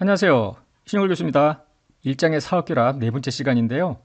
안녕하세요. 신용글 교수입니다. 일장의 사업결합 네 번째 시간인데요.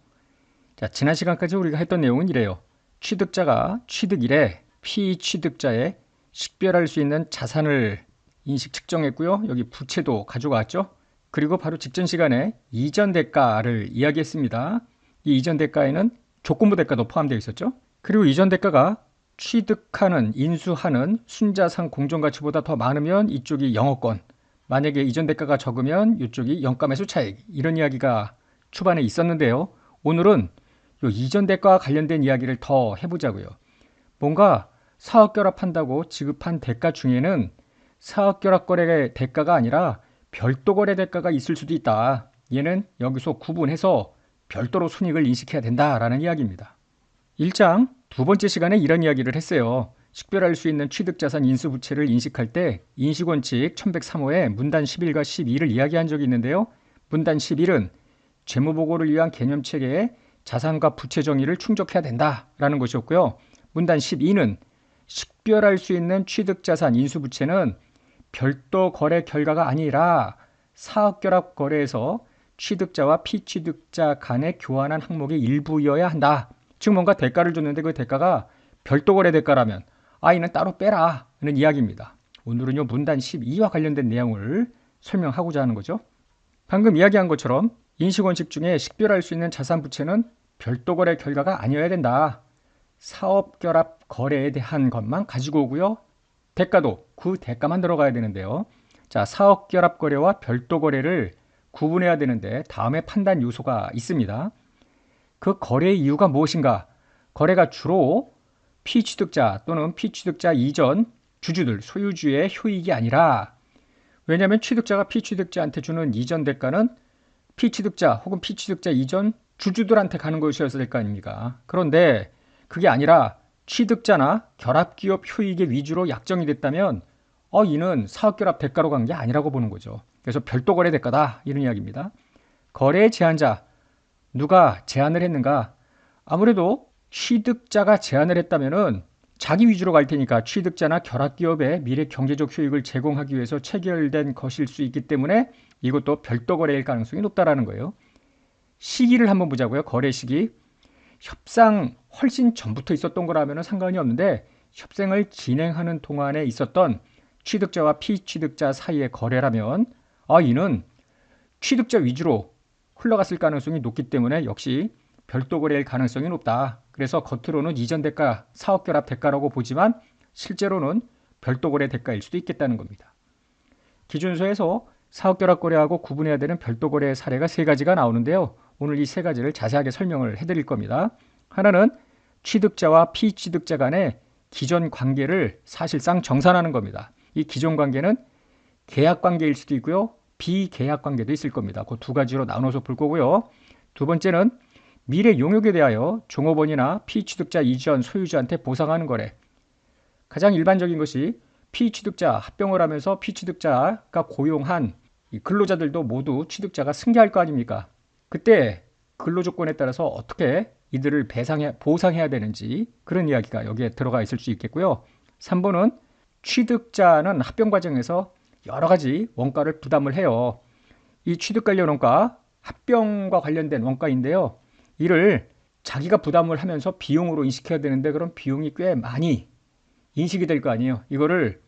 자, 지난 시간까지 우리가 했던 내용은 이래요. 취득자가 취득 일에 피취득자의 식별할 수 있는 자산을 인식 측정했고요. 여기 부채도 가져왔죠. 그리고 바로 직전 시간에 이전 대가를 이야기했습니다. 이 이전 대가에는 조건부 대가도 포함되어 있었죠. 그리고 이전 대가가 취득하는, 인수하는 순자산 공정가치보다 더 많으면 이쪽이 영어권, 만약에 이전 대가가 적으면 이쪽이 영가매수 차익 이런 이야기가 초반에 있었는데요. 오늘은 요 이전 대가와 관련된 이야기를 더 해보자고요. 뭔가 사업 결합한다고 지급한 대가 중에는 사업 결합 거래의 대가가 아니라 별도 거래 대가가 있을 수도 있다. 얘는 여기서 구분해서 별도로 손익을 인식해야 된다라는 이야기입니다. 1장 두 번째 시간에 이런 이야기를 했어요. 식별할 수 있는 취득자산 인수부채를 인식할 때 인식원칙 1103호에 문단 11과 12를 이야기한 적이 있는데요. 문단 11은 재무보고를 위한 개념체계에 자산과 부채 정의를 충족해야 된다라는 것이었고요. 문단 12는 식별할 수 있는 취득자산 인수부채는 별도 거래 결과가 아니라 사업결합 거래에서 취득자와 피취득자 간에 교환한 항목의 일부여야 한다. 즉 뭔가 대가를 줬는데 그 대가가 별도 거래 대가라면 아이는 따로 빼라 는 이야기입니다. 오늘은 요 문단 12와 관련된 내용을 설명하고자 하는 거죠. 방금 이야기한 것처럼 인식원칙 중에 식별할 수 있는 자산 부채는 별도 거래 결과가 아니어야 된다. 사업 결합 거래에 대한 것만 가지고 오고요. 대가도 그 대가만 들어가야 되는데요. 자, 사업 결합 거래와 별도 거래를 구분해야 되는데 다음에 판단 요소가 있습니다. 그 거래의 이유가 무엇인가? 거래가 주로 피취득자 또는 피취득자 이전 주주들, 소유주의 효익이 아니라 왜냐하면 취득자가 피취득자한테 주는 이전 대가는 피취득자 혹은 피취득자 이전 주주들한테 가는 것이었을 거 아닙니까? 그런데 그게 아니라 취득자나 결합기업 효익의 위주로 약정이 됐다면 어, 이는 사업결합 대가로 간 게 아니라고 보는 거죠. 그래서 별도 거래 대가다 이런 이야기입니다. 거래 제한자 누가 제안을 했는가? 아무래도 취득자가 제안을 했다면은 자기 위주로 갈 테니까 취득자나 결합기업의 미래 경제적 효익을 제공하기 위해서 체결된 것일 수 있기 때문에 이것도 별도 거래일 가능성이 높다라는 거예요. 시기를 한번 보자고요. 거래 시기. 협상 훨씬 전부터 있었던 거라면 상관이 없는데 협상을 진행하는 동안에 있었던 취득자와 피취득자 사이의 거래라면 아 이는 취득자 위주로 흘러갔을 가능성이 높기 때문에 역시 별도 거래일 가능성이 높다. 그래서 겉으로는 이전 대가, 사업 결합 대가라고 보지만 실제로는 별도 거래 대가일 수도 있겠다는 겁니다. 기준서에서 사업 결합 거래하고 구분해야 되는 별도 거래 사례가 세 가지가 나오는데요. 오늘 이 세 가지를 자세하게 설명을 해드릴 겁니다. 하나는 취득자와 피취득자 간의 기존 관계를 사실상 정산하는 겁니다. 이 기존 관계는 계약 관계일 수도 있고요. 비계약 관계도 있을 겁니다. 그 두 가지로 나눠서 볼 거고요. 두 번째는 미래 용역에 대하여 종업원이나 피취득자 이전 소유주한테 보상하는 거래. 가장 일반적인 것이 피취득자 합병을 하면서 피취득자가 고용한 근로자들도 모두 취득자가 승계할 거 아닙니까? 그때 근로조건에 따라서 어떻게 이들을 배상해, 보상해야 되는지 그런 이야기가 여기에 들어가 있을 수 있겠고요. 3번은 취득자는 합병 과정에서 여러 가지 원가를 부담을 해요. 이 취득 관련 원가, 합병과 관련된 원가인데요. 이를 자기가 부담을 하면서 비용으로 인식해야 되는데 그럼 비용이 꽤 많이 인식이 될 거 아니에요. 이거를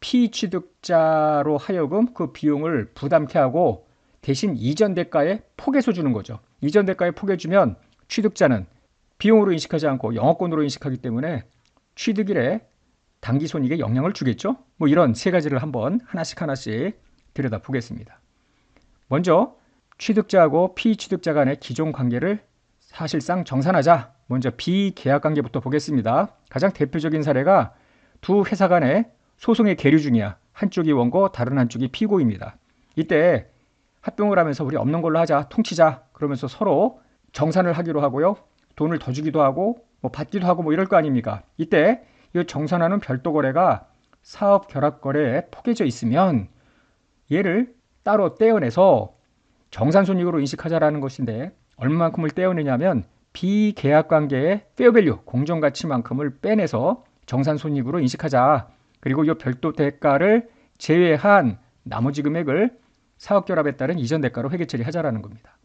피취득자로 하여금 그 비용을 부담케 하고 대신 이전 대가에 포개서 주는 거죠. 이전 대가에 포개주면 취득자는 비용으로 인식하지 않고 영업권으로 인식하기 때문에 취득일에 단기 손익에 영향을 주겠죠. 뭐 이런 세 가지를 한번 하나씩 하나씩 들여다 보겠습니다. 먼저 취득자하고 피취득자 간의 기존 관계를 사실상 정산하자. 먼저 비계약 관계부터 보겠습니다. 가장 대표적인 사례가 두 회사 간의 소송의 계류 중이야. 한쪽이 원고, 다른 한쪽이 피고입니다. 이때 합병을 하면서 우리 없는 걸로 하자, 통치자. 그러면서 서로 정산을 하기로 하고요. 돈을 더 주기도 하고, 뭐 받기도 하고 뭐 이럴 거 아닙니까? 이때 이 정산하는 별도 거래가 사업 결합 거래에 포개져 있으면 얘를 따로 떼어내서 정산 손익으로 인식하자라는 것인데 얼마만큼을 떼어내냐면 비계약 관계의 페어밸류 공정 가치만큼을 빼내서 정산 손익으로 인식하자. 그리고 이 별도 대가를 제외한 나머지 금액을 사업 결합에 따른 이전 대가로 회계 처리하자라는 겁니다.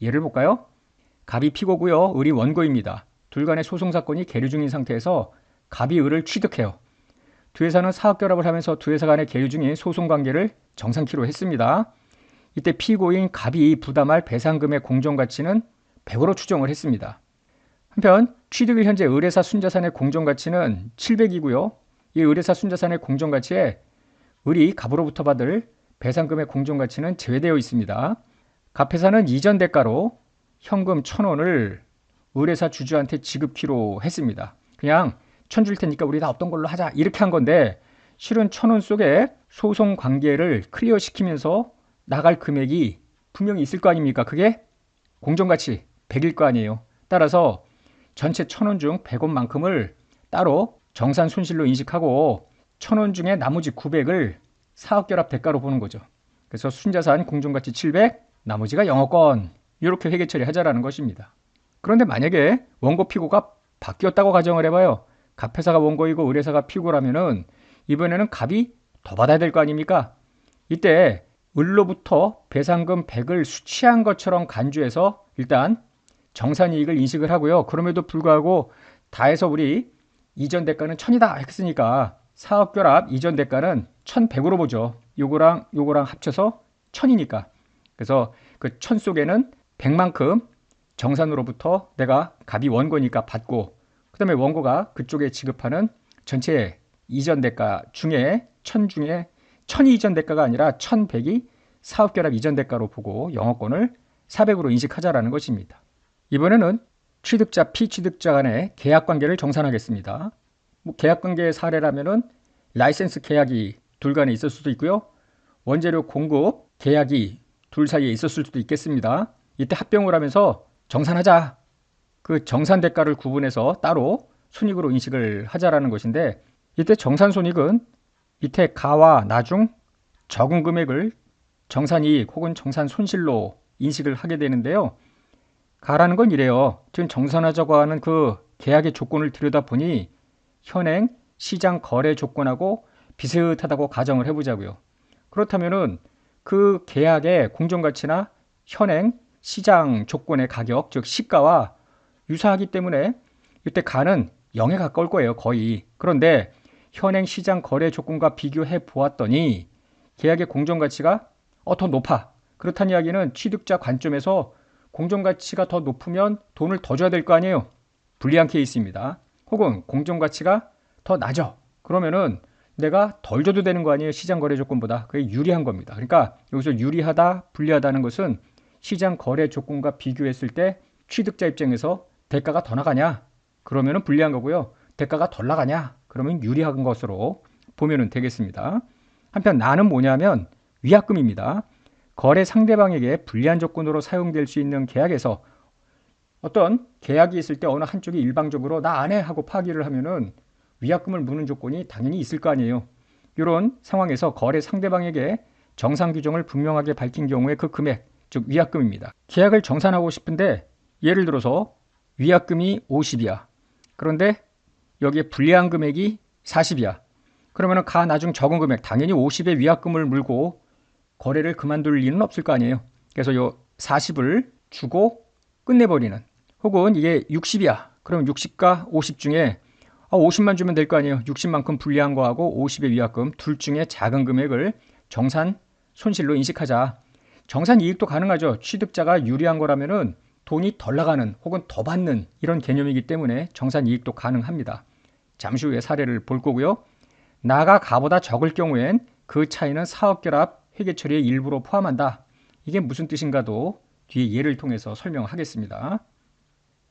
예를 볼까요? 갑이 피고고요. 을이 원고입니다. 둘 간의 소송 사건이 계류 중인 상태에서 갑이 을을 취득해요. 두 회사는 사업 결합을 하면서 두 회사 간의 계류 중인 소송 관계를 정상키로 했습니다. 이때 피고인 갑이 부담할 배상금의 공정 가치는 100으로 추정을 했습니다. 한편 취득일 현재 의뢰사 순자산의 공정 가치는 700이고요. 이 의뢰사 순자산의 공정 가치에 을이 갑으로부터 받을 배상금의 공정 가치는 제외되어 있습니다. 갑회사는 이전 대가로 현금 1000원을 의뢰사 주주한테 지급키로 했습니다. 그냥 천 줄 테니까 우리 다 없던 걸로 하자 이렇게 한 건데 실은 천 원 속에 소송 관계를 클리어 시키면서 나갈 금액이 분명히 있을 거 아닙니까? 그게 공정가치 100일 거 아니에요. 따라서 전체 천원중 100원만큼을 따로 정산 손실로 인식하고 천원 중에 나머지 900을 사업결합 대가로 보는 거죠. 그래서 순자산 공정가치 700, 나머지가 영어권 이렇게 회계 처리하자라는 것입니다. 그런데 만약에 원고 피고가 바뀌었다고 가정을 해봐요. 갑회사가 원고이고 의뢰사가 피고라면은 이번에는 갑이 더 받아야 될 거 아닙니까? 이때 을로부터 배상금 100을 수취한 것처럼 간주해서 일단 정산이익을 인식을 하고요. 그럼에도 불구하고 다 해서 우리 이전 대가는 1000이다 했으니까 사업결합 이전 대가는 1100으로 보죠. 요거랑 요거랑 합쳐서 1000이니까. 그래서 그 1000 속에는 100만큼 정산으로부터 내가 갑이 원고니까 받고 그 다음에 원고가 그쪽에 지급하는 전체 이전 대가 중에 1000 중에 1000이 이전 대가가 아니라 1100이 사업결합 이전 대가로 보고 영업권을 400으로 인식하자라는 것입니다. 이번에는 취득자, 피취득자 간의 계약 관계를 정산하겠습니다. 뭐 계약 관계의 사례라면은 라이센스 계약이 둘 간에 있을 수도 있고요. 원재료 공급 계약이 둘 사이에 있었을 수도 있겠습니다. 이때 합병을 하면서 정산하자. 그 정산 대가를 구분해서 따로 손익으로 인식을 하자라는 것인데 이때 정산 손익은 밑에 가와 나중 적은 금액을 정산이익 혹은 정산 손실로 인식을 하게 되는데요. 가라는 건 이래요. 지금 정산하자고 하는 그 계약의 조건을 들여다보니 현행 시장 거래 조건하고 비슷하다고 가정을 해보자고요. 그렇다면은 그 계약의 공정가치나 현행 시장 조건의 가격, 즉 시가와 유사하기 때문에 이때 가는 0에 가까울 거예요, 거의. 그런데 현행 시장 거래 조건과 비교해 보았더니 계약의 공정 가치가 어, 더 높아. 그렇다는 이야기는 취득자 관점에서 공정 가치가 더 높으면 돈을 더 줘야 될 거 아니에요. 불리한 케이스입니다. 혹은 공정 가치가 더 낮아. 그러면은 내가 덜 줘도 되는 거 아니에요. 시장 거래 조건보다. 그게 유리한 겁니다. 그러니까 여기서 유리하다, 불리하다는 것은 시장 거래 조건과 비교했을 때 취득자 입장에서 대가가 더 나가냐? 그러면은 불리한 거고요. 대가가 덜 나가냐? 그러면 유리한 것으로 보면 되겠습니다. 한편 나는 뭐냐면 위약금입니다. 거래 상대방에게 불리한 조건으로 사용될 수 있는 계약에서 어떤 계약이 있을 때 어느 한쪽이 일방적으로 나 안 해 하고 파기를 하면은 위약금을 무는 조건이 당연히 있을 거 아니에요. 이런 상황에서 거래 상대방에게 정상 규정을 분명하게 밝힌 경우에 그 금액 즉 위약금입니다. 계약을 정산하고 싶은데 예를 들어서 위약금이 50이야. 그런데 여기에 불리한 금액이 40이야. 그러면 가 나중 적은 금액 당연히 50의 위약금을 물고 거래를 그만둘 리는 없을 거 아니에요. 그래서 요 40을 주고 끝내버리는 혹은 이게 60이야. 그럼 60과 50 중에 50만 주면 될 거 아니에요. 60만큼 불리한 거하고 50의 위약금 둘 중에 작은 금액을 정산 손실로 인식하자. 정산 이익도 가능하죠. 취득자가 유리한 거라면은 돈이 덜 나가는 혹은 더 받는 이런 개념이기 때문에 정산 이익도 가능합니다. 잠시 후에 사례를 볼 거고요. 나가 가보다 적을 경우엔 그 차이는 사업결합 회계 처리의 일부로 포함한다. 이게 무슨 뜻인가도 뒤에 예를 통해서 설명하겠습니다.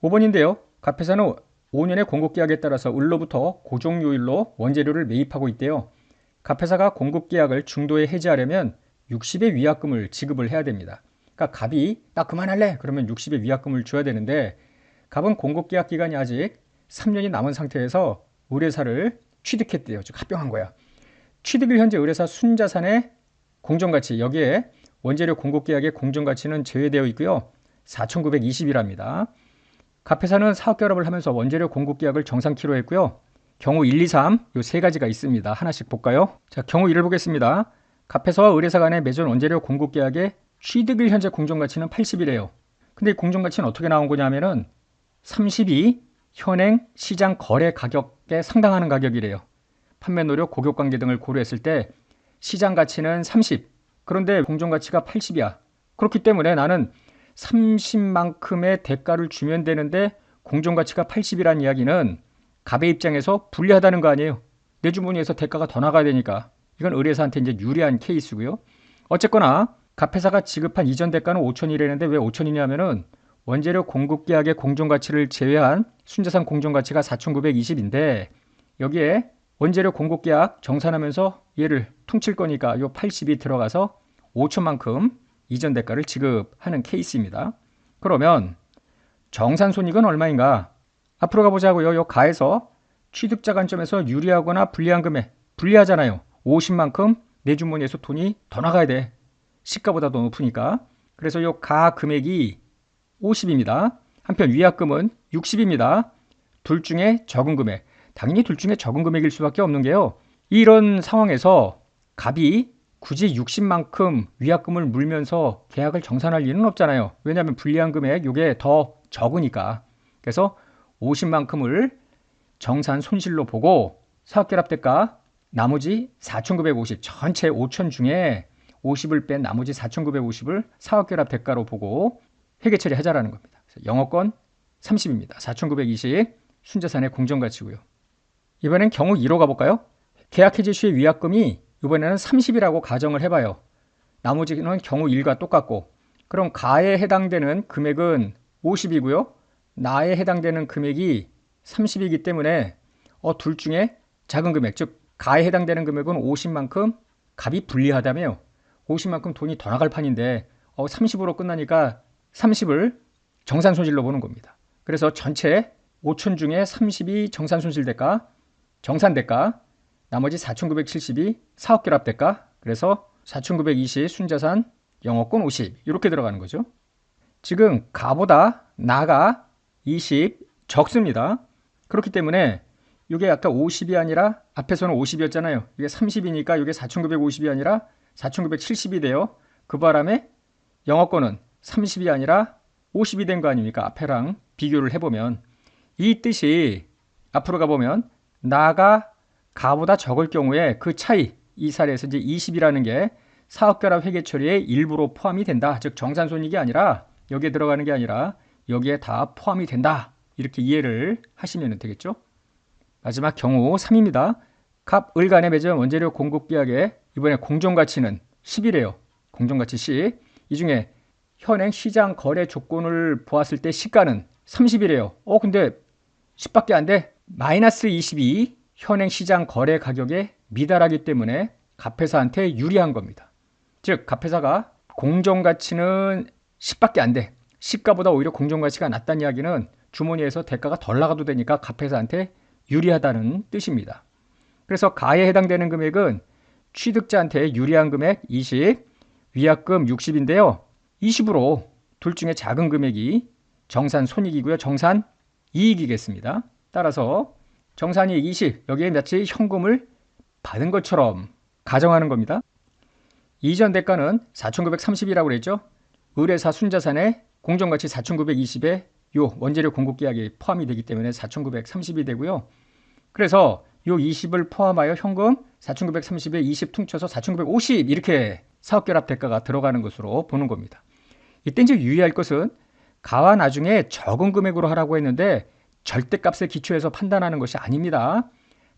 5번인데요. 갑회사는 5년의 공급계약에 따라서 을로부터 고정요일로 원재료를 매입하고 있대요. 갑회사가 공급계약을 중도에 해지하려면 60의 위약금을 지급을 해야 됩니다. 그러니까 갑이 나 그만할래 그러면 60의 위약금을 줘야 되는데 갑은 공급계약 기간이 아직 3년이 남은 상태에서 의뢰사를 취득했대요. 즉 합병한 거야. 취득일 현재 의뢰사 순자산의 공정가치 여기에 원재료 공급계약의 공정가치는 제외되어 있고요. 4,920이랍니다. 갑회사는 사업결합을 하면서 원재료 공급계약을 정상키로 했고요. 경우 1, 2, 3 요 세 가지가 있습니다. 하나씩 볼까요? 자, 경우 1을 보겠습니다. 갑회사와 의뢰사 간의 맺은 원재료 공급 계약의 취득일 현재 공정가치는 80이래요. 근데 이 공정가치는 어떻게 나온 거냐면은 30이 현행 시장 거래 가격에 상당하는 가격이래요. 판매 노력, 고객 관계 등을 고려했을 때 시장 가치는 30. 그런데 공정 가치가 80이야. 그렇기 때문에 나는 30만큼의 대가를 주면 되는데 공정 가치가 80이라는 이야기는 갑의 입장에서 불리하다는 거 아니에요. 내 주머니에서 대가가 더 나가야 되니까. 이건 의뢰사한테 이제 유리한 케이스고요. 어쨌거나 갑회사가 지급한 이전 대가는 5천이라는데 왜 5천이냐면은 원재료 공급 계약의 공정 가치를 제외한 순자산 공정 가치가 4,920인데 여기에 원재료 공급 계약 정산하면서 얘를 퉁칠 거니까 요 80이 들어가서 5천만큼 이전 대가를 지급하는 케이스입니다. 그러면 정산 손익은 얼마인가? 앞으로 가보자고요. 요 가에서 취득자 관점에서 유리하거나 불리한 금액 불리하잖아요. 50만큼 내 주머니에서 돈이 더 나가야 돼. 시가보다 더 높으니까. 그래서 요 가 금액이 50입니다. 한편 위약금은 60입니다. 둘 중에 적은 금액. 당연히 둘 중에 적은 금액일 수밖에 없는 게요. 이런 상황에서 갑이 굳이 60만큼 위약금을 물면서 계약을 정산할 이유는 없잖아요. 왜냐하면 불리한 금액 요게 더 적으니까. 그래서 50만큼을 정산 손실로 보고 사업결합 대가 나머지 4,950 전체 5천 중에 50을 뺀 나머지 4,950을 사업결합 대가로 보고 회계 처리하자라는 겁니다. 영어권 30입니다. 4,920 순자산의 공정가치고요. 이번엔 경우 2로 가볼까요? 계약 해지 시의 위약금이 이번에는 30이라고 가정을 해봐요. 나머지는 경우 1과 똑같고 그럼 가에 해당되는 금액은 50이고요. 나에 해당되는 금액이 30이기 때문에 어, 둘 중에 작은 금액, 즉 가에 해당되는 금액은 50만큼 값이 불리하다며요. 50만큼 돈이 더 나갈 판인데 어, 30으로 끝나니까 30을 정산 손실로 보는 겁니다. 그래서 전체 5천 중에 30이 정산 손실 대가, 정산 대가, 나머지 4,970이 사업 결합 대가, 그래서 4,920 순자산 영업권 50 이렇게 들어가는 거죠. 지금 가보다 나가 20 적습니다. 그렇기 때문에 이게 아까 50이 아니라 앞에서는 50이었잖아요. 이게 30이니까 이게 4,950이 아니라 4,970이 돼요. 그 바람에 영어권은 30이 아니라 50이 된 거 아닙니까? 앞에랑 비교를 해보면 이 뜻이 앞으로 가보면 나가 가보다 적을 경우에 그 차이 이 사례에서 이제 20이라는 게 사업결합 회계 처리에 일부로 포함이 된다. 즉 정산손익이 아니라 여기에 들어가는 게 아니라 여기에 다 포함이 된다. 이렇게 이해를 하시면 되겠죠. 마지막 경우 3입니다. 갑, 을 간의 맺은 원재료 공급 계약의 이번에 공정가치는 10이래요. 공정가치 10. 이 중에 현행 시장 거래 조건을 보았을 때 시가는 30이래요. 어, 근데 10밖에 안 돼. 마이너스 22 현행 시장 거래 가격에 미달하기 때문에 갑회사한테 유리한 겁니다. 즉, 갑회사가 공정가치는 10밖에 안 돼. 시가보다 오히려 공정가치가 낮다는 이야기는 주머니에서 대가가 덜 나가도 되니까 갑회사한테 유리하다는 뜻입니다. 그래서 가에 해당되는 금액은 취득자한테 유리한 금액 20, 위약금 60인데요. 20으로 둘 중에 작은 금액이 정산 손익이고요. 정산 이익이겠습니다. 따라서 정산이익 20, 여기에 마치 현금을 받은 것처럼 가정하는 겁니다. 이전 대가는 4,930이라고 그랬죠. 의뢰사 순자산의 공정가치 4,920에 요 원재료 공급 계약이 포함이 되기 때문에 4,930이 되고요. 그래서 요 20을 포함하여 현금 4,930에 20 퉁쳐서 4,950 이렇게 사업결합 대가가 들어가는 것으로 보는 겁니다. 이때 이제 유의할 것은 가와 나중에 적은 금액으로 하라고 했는데 절대값에 기초해서 판단하는 것이 아닙니다.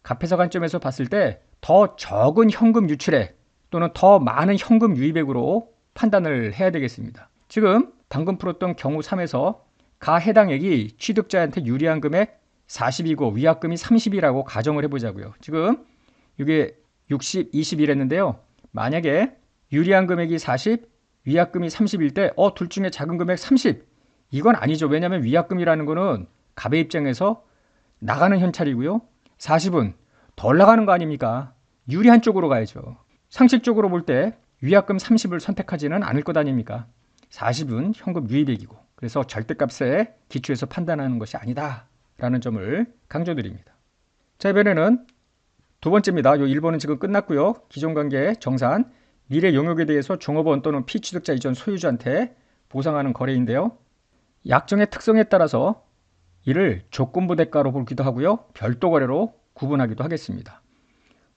갑회사 관점에서 봤을 때 더 적은 현금 유출액 또는 더 많은 현금 유입액으로 판단을 해야 되겠습니다. 지금 방금 풀었던 경우 3에서 가 해당액이 취득자한테 유리한 금액 40이고 위약금이 30이라고 가정을 해보자고요. 지금 이게 60, 21했는데요. 만약에 유리한 금액이 40, 위약금이 30일 때, 어, 둘 중에 작은 금액 30. 이건 아니죠. 왜냐하면 위약금이라는 거는 갑의 입장에서 나가는 현찰이고요. 40은 덜 나가는 거 아닙니까? 유리한 쪽으로 가야죠. 상식적으로 볼 때 위약금 30을 선택하지는 않을 것 아닙니까? 40은 현금 유입액이고. 그래서 절대값에 기초해서 판단하는 것이 아니다. 라는 점을 강조드립니다. 자, 이번에는 두 번째입니다. 요 1번은 지금 끝났고요. 기존 관계 정산. 미래 용역에 대해서 종업원 또는 피취득자 이전 소유주한테 보상하는 거래인데요. 약정의 특성에 따라서 이를 조건부 대가로 보기도 하고요. 별도 거래로 구분하기도 하겠습니다.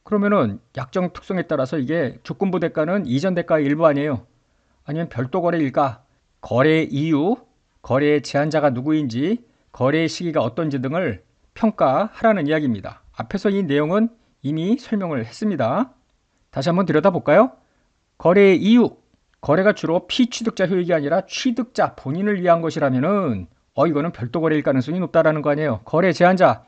그러면은 약정 특성에 따라서 이게 조건부 대가는 이전 대가의 일부 아니에요. 아니면 별도 거래일까? 거래 이유, 거래의 제한자가 누구인지, 거래의 시기가 어떤지 등을 평가하라는 이야기입니다. 앞에서 이 내용은 이미 설명을 했습니다. 다시 한번 들여다볼까요? 거래의 이유, 거래가 주로 피취득자 효익이 아니라 취득자 본인을 위한 것이라면은 어 이거는 별도 거래일 가능성이 높다라는 거 아니에요. 거래 제한자,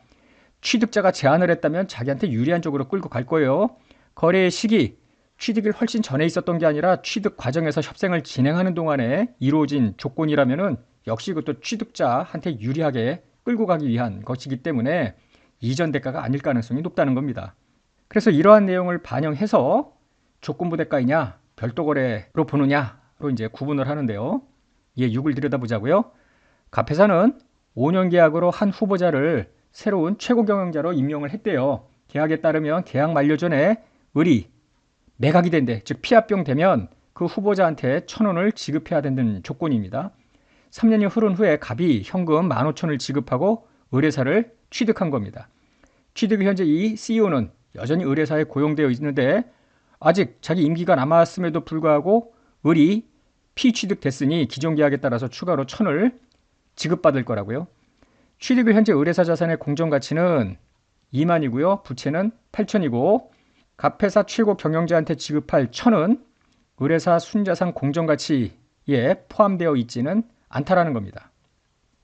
취득자가 제안을 했다면 자기한테 유리한 쪽으로 끌고 갈 거예요. 거래의 시기, 취득일 훨씬 전에 있었던 게 아니라 취득 과정에서 협상을 진행하는 동안에 이루어진 조건이라면은 역시 그것도 취득자한테 유리하게 끌고 가기 위한 것이기 때문에 이전 대가가 아닐 가능성이 높다는 겁니다. 그래서 이러한 내용을 반영해서 조건부 대가이냐 별도 거래로 보느냐로 이제 구분을 하는데요. 예, 6을 들여다보자고요. 갑회사는 5년 계약으로 한 후보자를 새로운 최고 경영자로 임명을 했대요. 계약에 따르면 계약 만료 전에 을이 매각이 된대. 즉 피합병 되면 그 후보자한테 천 원을 지급해야 된다는 조건입니다. 3년이 흐른 후에 갑이 현금 15,000원을 지급하고 의뢰사를 취득한 겁니다. 취득 현재 이 CEO는 여전히 의뢰사에 고용되어 있는데 아직 자기 임기가 남았음에도 불구하고 을이 피취득됐으니 기존 계약에 따라서 추가로 천을 지급받을 거라고요. 취득을 현재 의뢰사 자산의 공정 가치는 2만이고요. 부채는 8천이고 갑회사 최고 경영자한테 지급할 천은 의뢰사 순자산 공정 가치에 포함되어 있지는 않다라는 겁니다.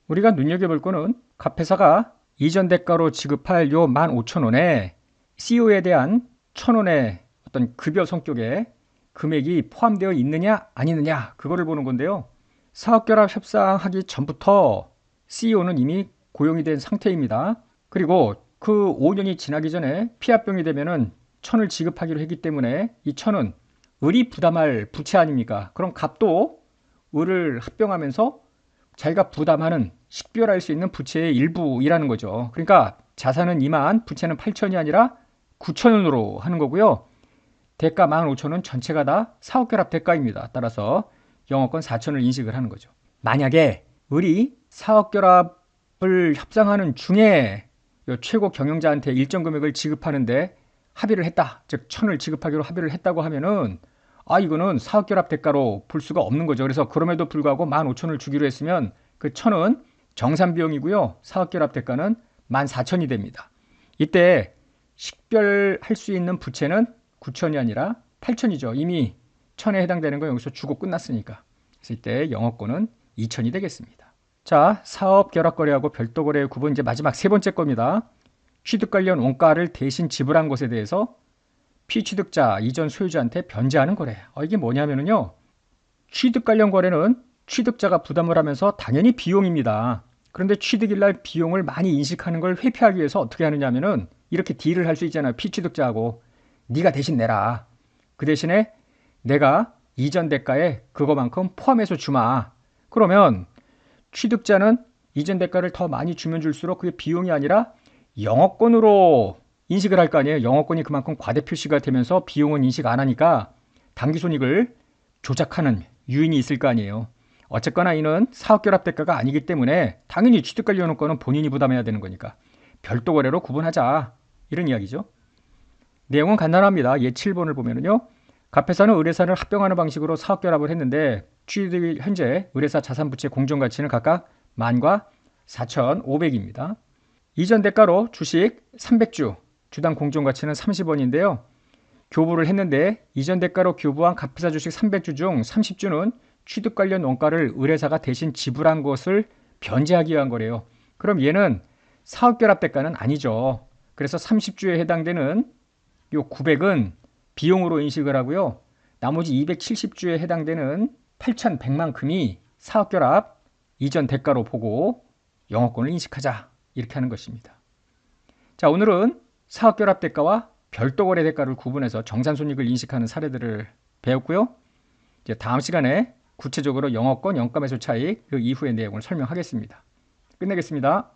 우리가 눈여겨볼 거는 갑회사가 이전 대가로 지급할 요 15,000원에 CEO에 대한 1,000원의 어떤 급여 성격의 금액이 포함되어 있느냐 아니느냐 그거를 보는 건데요. 사업결합 협상하기 전부터 CEO는 이미 고용이 된 상태입니다. 그리고 그 5년이 지나기 전에 피합병이 되면은 천을 지급하기로 했기 때문에 이 천은 을이 부담할 부채 아닙니까? 그럼 갑도 을을 합병하면서 자기가 부담하는 식별할 수 있는 부채의 일부이라는 거죠. 그러니까 자산은 2만, 부채는 8천이 아니라 9천원으로 하는 거고요. 대가 15,000원 전체가 다 사업결합 대가입니다. 따라서 영업권 4천을 인식을 하는 거죠. 만약에 을이 사업결합을 협상하는 중에 최고 경영자한테 일정 금액을 지급하는데 합의를 했다. 즉 천을 지급하기로 합의를 했다고 하면은 아 이거는 사업결합 대가로 볼 수가 없는 거죠. 그래서 그럼에도 불구하고 15,000을 주기로 했으면 그 천은 정산 비용이고요. 사업결합 대가는 14,000이 됩니다. 이때 식별할 수 있는 부채는 9천이 아니라 8천이죠. 이미 천에 해당되는 거 여기서 주고 끝났으니까. 그래서 이때 영업권은 2천이 되겠습니다. 자, 사업 결합 거래하고 별도 거래의 구분 이제 마지막 세 번째 겁니다. 취득 관련 원가를 대신 지불한 것에 대해서 피취득자 이전 소유자한테 변제하는 거래. 어, 이게 뭐냐면요. 취득 관련 거래는 취득자가 부담을 하면서 당연히 비용입니다. 그런데 취득일 날 비용을 많이 인식하는 걸 회피하기 위해서 어떻게 하느냐면은 이렇게 딜을 할 수 있잖아요. 피취득자하고 네가 대신 내라. 그 대신에 내가 이전 대가에 그거만큼 포함해서 주마. 그러면 취득자는 이전 대가를 더 많이 주면 줄수록 그게 비용이 아니라 영업권으로 인식을 할 거 아니에요. 영업권이 그만큼 과대 표시가 되면서 비용은 인식 안 하니까 당기 손익을 조작하는 유인이 있을 거 아니에요. 어쨌거나 이는 사업결합 대가가 아니기 때문에 당연히 취득관리원권은 본인이 부담해야 되는 거니까 별도 거래로 구분하자 이런 이야기죠. 내용은 간단합니다. 예 7번을 보면은요. 갑회사는 의뢰사를 합병하는 방식으로 사업결합을 했는데 취득 현재 의뢰사 자산부채 공정가치는 각각 만과 4,500입니다. 이전 대가로 주식 300주, 주당 공정가치는 30원인데요. 교부를 했는데 이전 대가로 교부한 갑회사 주식 300주 중 30주는 취득 관련 원가를 의뢰사가 대신 지불한 것을 변제하기 위한 거래요. 그럼 얘는 사업결합 대가는 아니죠. 그래서 30주에 해당되는 요 900은 비용으로 인식을 하고요. 나머지 270주에 해당되는 8,100만큼이 사업결합 이전 대가로 보고 영업권을 인식하자 이렇게 하는 것입니다. 자 오늘은 사업결합 대가와 별도 거래 대가를 구분해서 정산손익을 인식하는 사례들을 배웠고요. 이제 다음 시간에 구체적으로 영업권, 영가매수 차익 그 이후의 내용을 설명하겠습니다. 끝내겠습니다.